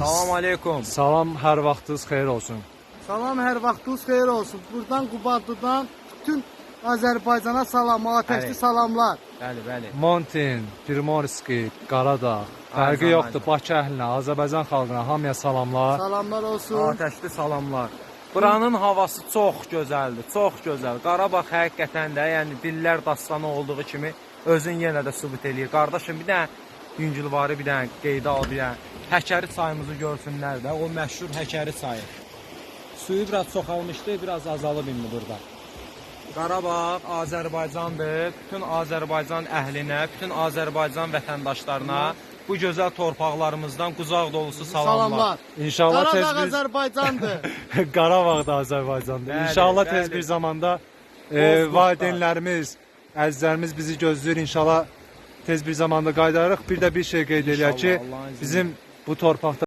Salam aleykum. Salam, hər vaxtınız xeyir olsun. Salam, hər vaxtınız xeyir olsun. Buradan Qubadlıdan bütün Azərbaycana salam, ateşli Bəli. salamlar. Bəli, bəli. Montin, Primorski, Qaradağ, fərqi yoxdur. Bakı əhlinə, Azərbaycan xalqına hamıya salamlar. Salamlar olsun. Atəşli salamlar. Buranın havası çox gözəldir, çox gözəl. Qarabağ həqiqətən də, yəni dillər dastanı olduğu kimi özün yenə də sübut eləyir. Qardaşım bir dənə yüngülvarı bir dənə qeydə al bir dənə. Həkəri çayımızı görsünlər də, o məşhur Həkəri çayı. Suyu biraz çoxalmışdı, biraz azalıb indi burada. Qarabağ Azərbaycandır. Bütün Azərbaycan əhlinə, bütün Azərbaycan vətəndaşlarına bu gözəl torpaqlarımızdan qucaq dolusu salamlar. Salamlar. İnşallah tez Qaradağ bir Azərbaycandır. Qarabağ da Azərbaycandır. Bəli, İnşallah bəli. tez bir zamanda e, valideynlərimiz, əzizlərimiz bizi gözləyir. İnşallah tez bir zamanda qayıdarıq. Bir də bir şey qeyd eləyək ki, bizim bu torpaqda